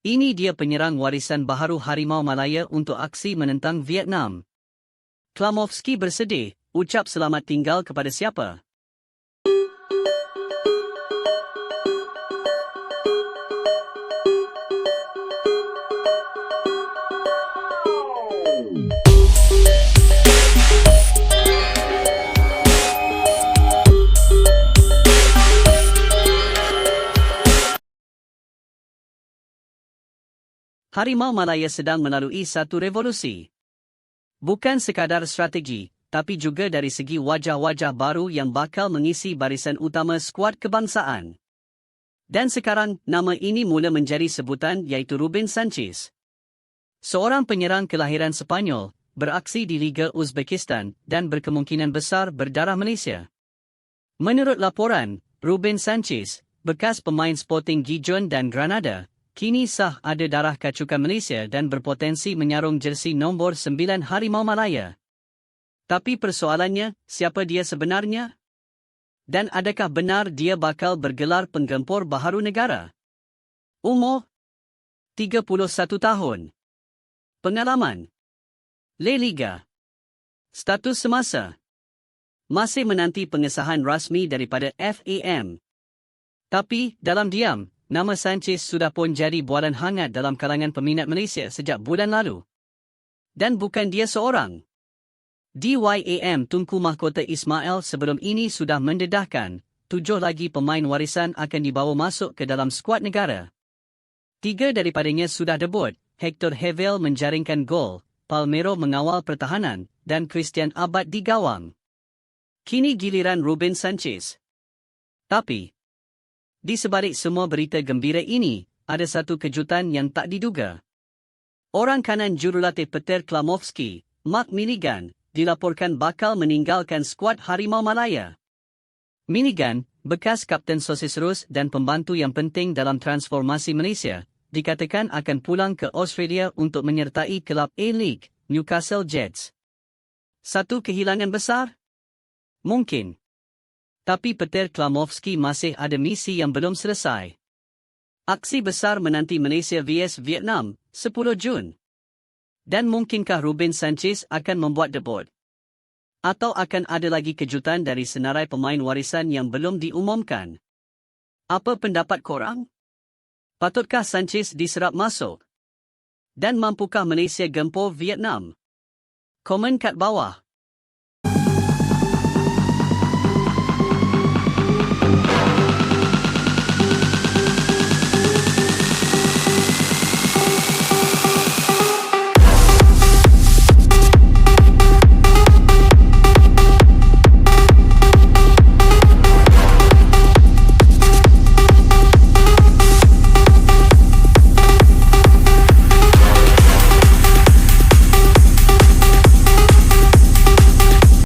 Ini dia penyerang warisan baharu Harimau Malaya untuk aksi menentang Vietnam. Klamovski bersedih, ucap selamat tinggal kepada siapa? Harimau Malaya sedang melalui satu revolusi. Bukan sekadar strategi, tapi juga dari segi wajah-wajah baru yang bakal mengisi barisan utama skuad kebangsaan. Dan sekarang, nama ini mula menjadi sebutan iaitu Ruben Sanchez. Seorang penyerang kelahiran Sepanyol, beraksi di Liga Uzbekistan dan berkemungkinan besar berdarah Malaysia. Menurut laporan, Ruben Sanchez, bekas pemain Sporting Gijon dan Granada, kini sah ada darah kacukan Malaysia dan berpotensi menyarung jersey nombor 9 Harimau Malaya. Tapi persoalannya, siapa dia sebenarnya? Dan adakah benar dia bakal bergelar penggempur baharu negara? Umur? 31 tahun. Pengalaman? Le Liga. Status semasa? Masih menanti pengesahan rasmi daripada FAM. Tapi, dalam diam, nama Sanchez sudah pun jadi bualan hangat dalam kalangan peminat Malaysia sejak bulan lalu. Dan bukan dia seorang. DYAM Tunku Mahkota Ismail sebelum ini sudah mendedahkan, tujuh lagi pemain warisan akan dibawa masuk ke dalam skuad negara. Tiga daripadanya sudah debut, Hector Hevel menjaringkan gol, Palmero mengawal pertahanan, dan Christian Abad di gawang. Kini giliran Ruben Sanchez. Tapi, di sebalik semua berita gembira ini, ada satu kejutan yang tak diduga. Orang kanan jurulatih Peter Klamovski, Mark Milligan, dilaporkan bakal meninggalkan skuad Harimau Malaya. Milligan, bekas kapten sosis Rus dan pembantu yang penting dalam transformasi Malaysia, dikatakan akan pulang ke Australia untuk menyertai kelab A-League, Newcastle Jets. Satu kehilangan besar? Mungkin. Tapi Peter Klamovski masih ada misi yang belum selesai. Aksi besar menanti Malaysia vs Vietnam, 10 Jun. Dan mungkinkah Ruben Sanchez akan membuat debut? Atau akan ada lagi kejutan dari senarai pemain warisan yang belum diumumkan? Apa pendapat korang? Patutkah Sanchez diserap masuk? Dan mampukah Malaysia gempur Vietnam? Komen kat bawah.